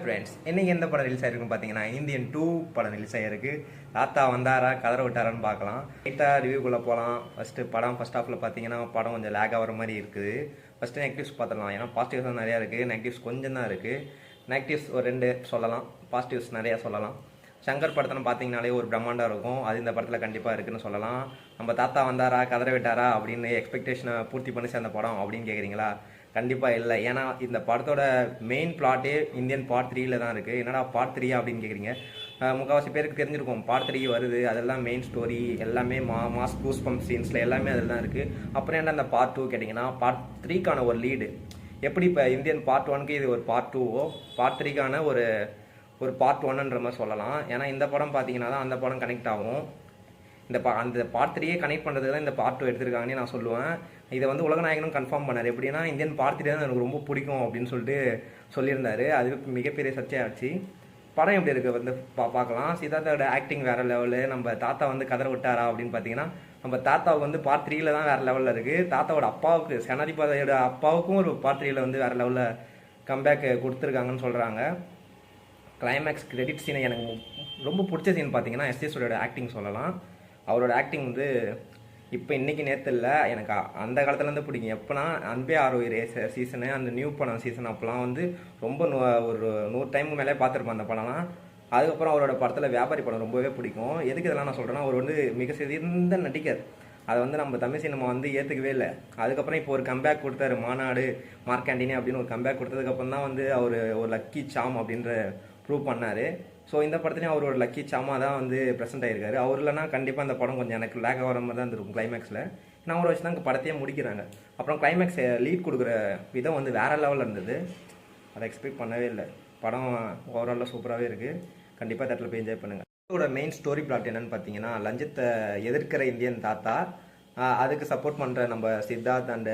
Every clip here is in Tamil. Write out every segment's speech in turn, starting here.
ஃப்ரெண்ட்ஸ் இன்னைக்கு எந்த படம் ரிலீஸ் ஆகிருக்குன்னு பார்த்தீங்கன்னா இந்தியன் டூ படம் ரிலீஸ் ஆயிருக்கு. தாத்தா வந்தாரா கதற விட்டாரான்னு பார்க்கலாம் லைட்டாக ரிவ்யூக்குள்ளே போகலாம் ஃபஸ்ட்டு படம் ஃபஸ்ட் ஹாஃபில் பார்த்தீங்கன்னா படம் கொஞ்சம் லேக் ஆகிற மாதிரி இருக்குது. ஃபஸ்ட்டு நெகட்டிவ்ஸ் பார்த்துடலாம் ஏன்னா பாசிட்டிவ்ஸ் தான் நிறையா இருக்குது நெகட்டிவ்ஸ் கொஞ்சம் தான் இருக்குது நெகட்டிவ்ஸ் ஒரு ரெண்டு சொல்லலாம். பாசிட்டிவ்ஸ் நிறையா சொல்லலாம். சங்கர் படத்தில் பார்த்தீங்கனாலே ஒரு பிரம்மாண்டம் இருக்கும். அது இந்த படத்தில் கண்டிப்பாக இருக்குன்னு சொல்லலாம். நம்ம தாத்தா வந்தாரா கதற விட்டாரா அப்படின்னு எக்ஸ்பெக்டேஷனை பூர்த்தி பண்ணி சேர்ந்த படம் அப்படின்னு கேட்குறீங்களா கண்டிப்பாக இல்லை. ஏன்னா இந்த படத்தோட மெயின் பிளாட்டே இந்தியன் பார்ட் த்ரீயில் தான் இருக்குது என்னடா பார்ட் த்ரீ அப்படின்னு கேட்குறீங்க முக்கால்வாசி பேருக்கு தெரிஞ்சிருக்கும். பார்ட் த்ரீ வருது. அதெல்லாம் மெயின் ஸ்டோரி எல்லாமே மா மாஸ் கூஸ் பம்ப் சீன்ஸில் எல்லாமே அதில் தான் இருக்குது அப்புறம் என்ன அந்த பார்ட் டூ கேட்டிங்கன்னா பார்ட் த்ரீக்கான ஒரு லீடு எப்படி இப்போ இந்தியன் பார்ட் ஒனுக்கு இது ஒரு பார்ட் டூவோ பார்ட் த்ரீக்கான ஒரு ஒரு பார்ட் ஒன்னுன்ற மாதிரி சொல்லலாம். ஏன்னா இந்த படம் பார்த்தீங்கன்னா தான் அந்த படம் கனெக்ட் ஆகும். இந்த பா அந்த பார்ட் த்ரீயே கனெக்ட் பண்ணுறதுக்கு தான் இந்த பார்ட் டூ எடுத்திருக்காங்கன்னு நான் சொல்லுவேன். இதை வந்து உலகநாயகனும் கன்ஃபார்ம் பண்ணார். எப்படின்னா இந்தியன் பார்ட் த்ரீ தான் எனக்கு ரொம்ப பிடிக்கும் அப்படின்னு சொல்லிட்டு சொல்லியிருந்தாரு. அது மிகப்பெரிய சர்ச்சையாச்சு. படம் எப்படி இருக்குது வந்து பா பார்க்கலாம். சித்தார்த்தோட ஆக்டிங் வேறு லெவலு நம்ம தாத்தா வந்து கதற விட்டாரா அப்படின்னு பார்த்தீங்கன்னா நம்ம தாத்தாவுக்கு வந்து பார்ட் த்ரீல தான் வேறு லெவலில் இருக்குது தாத்தாவோட அப்பாவுக்கு சேனாதிபதியோட அப்பாவுக்கும் ஒரு பார்ட் த்ரீல வந்து வேறு லெவலில் கம்பேக் கொடுத்துருக்காங்கன்னு சொல்கிறாங்க கிளைமேக்ஸ் கிரெடிட் சீனை எனக்கு ரொம்ப பிடிச்ச சீன் பார்த்தீங்கன்னா எஸ்எஸோட ஆக்டிங் சொல்லலாம். அவரோட ஆக்டிங் வந்து இப்போ இன்னைக்கு நேற்று இல்லை எனக்கு அந்த காலத்துலேருந்து பிடிக்கும். எப்போனா அன்பே ஆரோயிரே சீசனு அந்த நியூ படம் சீசன் அப்போலாம் வந்து ரொம்ப நூ- ஒரு நூறு டைமுக்கு மேலே பார்த்துருப்பேன் அந்த படம்லாம். அதுக்கப்புறம் அவரோட படத்தில் வியாபாரி படம் ரொம்பவே பிடிக்கும். எதுக்கு இதெல்லாம் நான் சொல்கிறேன்னா அவர் வந்து மிக சிறந்த நடிகர். அதை வந்து நம்ம தமிழ் சினிமா வந்து ஏற்றுக்கவே இல்லை. அதுக்கப்புறம் இப்போ ஒரு கம்பேக் கொடுத்தாரு மாநாடு மார்க்காண்டினி அப்படின்னு ஒரு கம்பேக் கொடுத்ததுக்கப்புறம் தான் வந்து அவர் ஒரு லக்கி சாம் அப்படின்ற ப்ரூவ் பண்ணார். ஸோ இந்த படத்துலையும் அவர் ஒரு லக்கி சாமா தான் வந்து ப்ரெசென்ட் ஆயிருக்காரு. அவர் இல்லைனா கண்டிப்பாக அந்த படம் கொஞ்சம் எனக்கு லேக் ஆகிற மாதிரி தான் இருக்கும் கிளைமேக்ஸில் நான் அவரை வச்சு தான் படத்தையே முடிக்கிறாங்க. அப்புறம் கிளைமேக்ஸ் லீட் கொடுக்குற விதம் வந்து வேற லெவலில் இருந்தது. அதை எக்ஸ்பெக்ட் பண்ணவே இல்லை. படம் ஓவராலாக சூப்பராகவே இருக்குது கண்டிப்பாக தேட்டரில் போய் என்ஜாய் பண்ணுங்கள் இதோட மெயின் ஸ்டோரி பிளாட் என்னன்னு பார்த்தீங்கன்னா லஞ்சத்தை எதிர்க்கிற இந்தியன் தாத்தா அதுக்கு சப்போர்ட் பண்ணுற நம்ம சித்தார்த் அண்ட்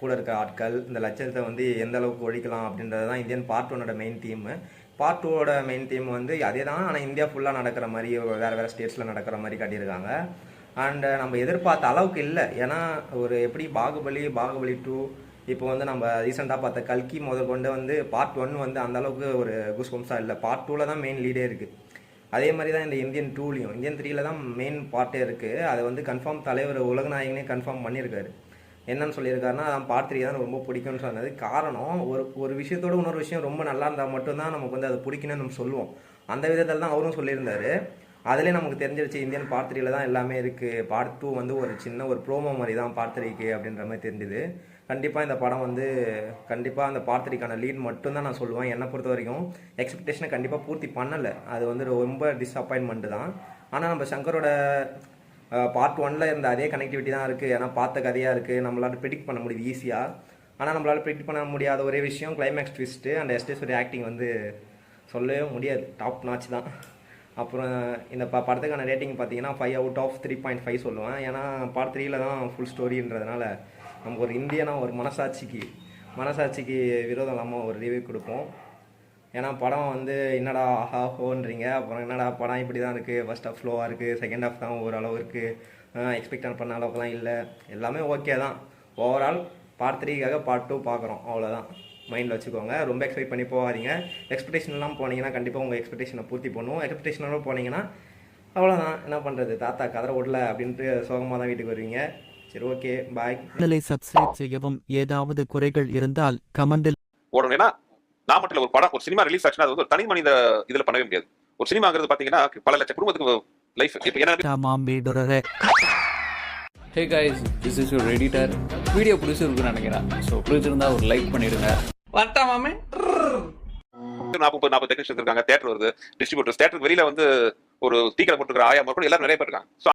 கூட இருக்க ஆட்கள் இந்த லட்சத்தை வந்து எந்த அளவுக்கு ஒழிக்கலாம் அப்படின்றது தான் இந்தியன் பார்ட் ஒன்னோட மெயின் தீம் பார்ட் டூவோட மெயின் தீம் வந்து அதே தான் ஆனால் இந்தியா ஃபுல்லாக நடக்கிற மாதிரி வேறு வேறு ஸ்டேட்ஸில் நடக்கிற மாதிரி காட்டியிருக்காங்க. அண்டு நம்ம எதிர்பார்த்த அளவுக்கு இல்லை. ஏன்னா ஒரு எப்படி பாகுபலி பாகுபலி டூ இப்போ வந்து நம்ம ரீசெண்டாக பார்த்த கல்கி முதல் கொண்டு வந்து பார்ட் ஒன் வந்து அந்த அளவுக்கு ஒரு குஸ்பம்ஸாக இல்லை. பார்ட் டூவில் தான் மெயின் லீடே இருக்குது அதே மாதிரி தான் இந்த இந்தியன் டூலையும் இந்தியன் த்ரீல தான் மெயின் பார்ட்டே இருக்குது அதை வந்து கன்ஃபார்ம் தலைவர் உலகநாயகனே கன்ஃபார்ம் பண்ணியிருக்காரு. என்னன்னு சொல்லியிருக்காருன்னா அதான் பார்ட் த்ரீ தான் ரொம்ப பிடிக்கும்னு சொன்னது. காரணம் ஒரு ஒரு விஷயத்தோட இன்னொரு விஷயம் ரொம்ப நல்லா இருந்தால் மட்டும்தான் நமக்கு வந்து அதை பிடிக்கணும்னு நம்ம சொல்லுவோம். அந்த விதத்தில் தான் அவரும் சொல்லியிருந்தாரு. அதுலேயே நமக்கு தெரிஞ்சிருச்சு இந்தியன் பார்ட் த்ரீல தான் எல்லாமே இருக்குது பார்ட் டூ வந்து ஒரு சின்ன ஒரு ப்ரோமோ மாதிரி தான் பார்ட் த்ரீக்கு அப்படின்ற மாதிரி தெரிஞ்சுது. கண்டிப்பாக இந்த படம் வந்து கண்டிப்பாக அந்த பார்ட் த்ரீக்கான லீட் மட்டும்தான் நான் சொல்லுவேன். என்னை பொறுத்த வரைக்கும் எக்ஸ்பெக்டேஷனை கண்டிப்பாக பூர்த்தி பண்ணலை. அது வந்து ரொம்ப டிஸப்பாயின்மெண்ட்டு தான். ஆனால் நம்ம சங்கரோட பார்ட் ஒன்ல இருந்த அதே கனெக்டிவிட்டி தான் இருக்குது ஏன்னா பார்த்த கதையாக இருக்குது நம்மளால் ப்ரிடிக்ட் பண்ண முடியுது ஈஸியாக ஆனால் நம்மளால் ப்ரிடிக்ட் பண்ண முடியாத ஒரே விஷயம் கிளைமேக்ஸ் ட்விஸ்ட்டு அண்ட் எஸ்டேஸ்வரி ஆக்டிங் வந்து சொல்லவே முடியாது. டாப் நாச் தான். அப்புறம் இந்த ப படத்துக்கான ரேட்டிங் பார்த்தீங்கன்னா five out of three point five சொல்லுவேன். ஏன்னா பார்ட் த்ரீல தான் ஃபுல் ஸ்டோரின்றதுனால நமக்கு ஒரு இந்தியனா ஒரு மனசாட்சிக்கு மனசாட்சிக்கு விரோதம் இல்லாமல் ஒரு ரிவ்யூ கொடுப்போம். ஏன்னா படம் வந்து என்னடா ஆஹா ஹோன்றீங்க. அப்புறம் என்னடா படம் இப்படி தான் இருக்குது ஃபர்ஸ்ட் ஹாஃப் ஸ்லோவாக இருக்குது செகண்ட் ஹாஃப் தான் ஓரளவு இருக்குது எக்ஸ்பெக்ட் பண்ண அளவுக்குலாம் இல்லை. எல்லாமே ஓகே தான். ஓவரால் பார்ட் த்ரீக்காக பார்ட் டூ பார்க்குறோம் அவ்வளோதான் மைண்டில் வச்சுக்கோங்க. ரொம்ப எக்ஸ்பெக்ட் பண்ணி போகாதீங்க. எக்ஸ்பெக்டேஷன்லாம் போனீங்கன்னா கண்டிப்பாக உங்கள் எக்ஸ்பெக்டேஷனை பூர்த்தி பண்ணுவோம். எக்ஸ்பெக்டேஷனோட போனீங்கன்னா அவ்வளோதான் என்ன பண்ணுறது தாத்தா கதற விடல அப்படின்ட்டு சோகமாக தான் வீட்டுக்கு வருவீங்க. சரி ஓகே பாய் சேனலை சப்ஸ்கிரைப் செய்யவும் ஏதாவது குறைகள் இருந்தால் கமெண்டில் ஓடணும் நான் மட்டும் ஒரு படம் ஒரு சினிமா ரிலீஸ் ஆச்சுன்னா அது வந்து ஒரு தனி மனித இதுல பண்ணவே முடியாது. ஒரு சினிமாங்கிறது பாத்தீங்கன்னா பல லட்சம் குடும்பத்துக்கு லைஃப் இப்போ என்ன hey guys this is your editor video பிடிச்சிருக்குன்னு நினைக்கிறேன். ஸோ பிடிச்சிருந்தா ஒரு லைக் பண்ணிடுங்க. வரட்டா மாமே. நாற்பது நாற்பது டெக்னீஷியன்ஸ் இருக்காங்க தேட்டர் வருது. டிஸ்ட்ரிபியூட்டர்ஸ் தேட்டருக்கு வெளியில வந்து ஒரு டீக்கடை போட்டுருக்கிற ஆயா கூட எல்லாரும் நிறைய பேர் இருக்காங்க.